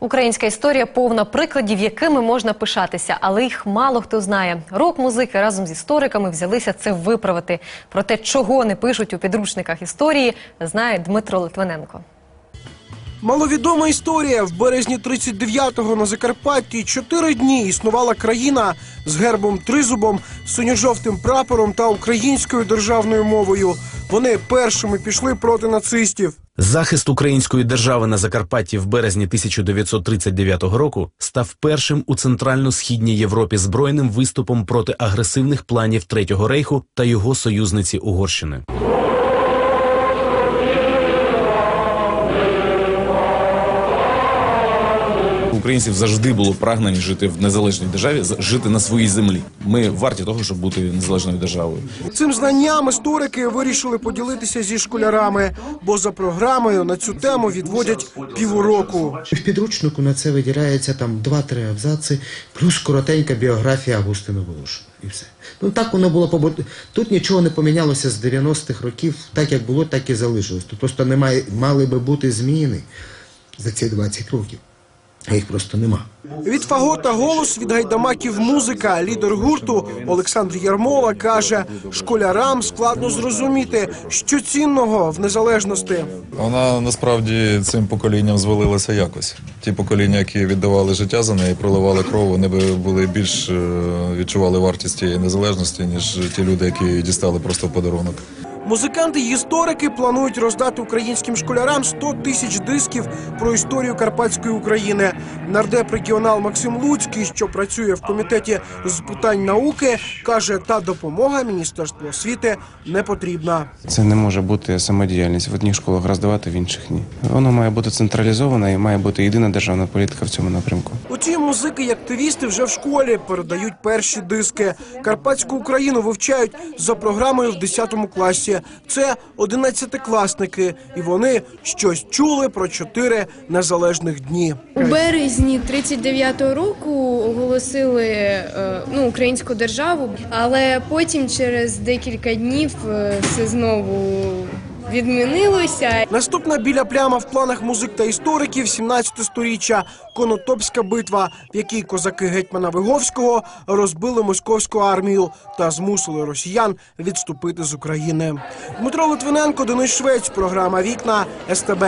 Українська історія повна прикладів, якими можна пишатися, але їх мало хто знає. Рок-музики разом з істориками взялися це виправити. Про те, чого не пишуть у підручниках історії, знає Дмитро Литвиненко. Маловідома історія. В березні 39-го на Закарпатті чотири дні існувала країна з гербом тризубом, синьо-жовтим прапором та українською державною мовою. Вони першими пішли проти нацистів. Захист української держави на Закарпатті в березні 1939 року став першим у центрально-східній Європі збройним виступом проти агресивних планів Третього рейху та його союзниці Угорщини. Українців завжди було прагнення жити в незалежній державі, жити на своїй землі. Ми варті того, щоб бути незалежною державою. Цим знанням історики вирішили поділитися зі школярами, бо за програмою на цю тему відводять півроку. В підручнику на це виділяється там 2-3 абзаци, плюс коротенька біографія Августина Волошина. І все. Ну так воно було побут... Тут нічого не помінялося з 90-х років, так як було, так і залишилось. Тут просто немає, мали би бути зміни за ці 20 років. А їх просто нема. Від фагота голос від гайдамаків музика. Лідер гурту Олександр Ярмола каже, школярам складно зрозуміти, що цінного в незалежності. Вона насправді цим поколінням звалилася якось. Ті покоління, які віддавали життя за неї, проливали кров, вони би були більш е, відчували вартість тієї незалежності, ніж ті люди, які її дістали просто в подарунок. Музиканти й історики планують роздати українським школярам 100 тисяч дисків про історію Карпатської України. Нардеп регіонал Максим Луцький, що працює в комітеті з питань науки, каже, та допомога міністерству освіти не потрібна. Це не може бути самодіяльність в одних школах роздавати, в інших ні. Воно має бути централізоване і має бути єдина державна політика в цьому напрямку. Утім, музики і активісти вже в школі передають перші диски. Карпатську Україну вивчають за програмою в 10 класі. Це 11-класники, і вони щось чули про чотири незалежних дні. У березні 39-го року оголосили е, ну, українську державу, але потім через декілька днів е, все знову відмінилося. Наступна біля пляма в планах музик та істориків 17 сторіччя Конотопська битва, в якій козаки гетьмана Виговського розбили московську армію та змусили росіян відступити з України. Дмитро Литвиненко, Денис Швець, програма Вікна СТБ.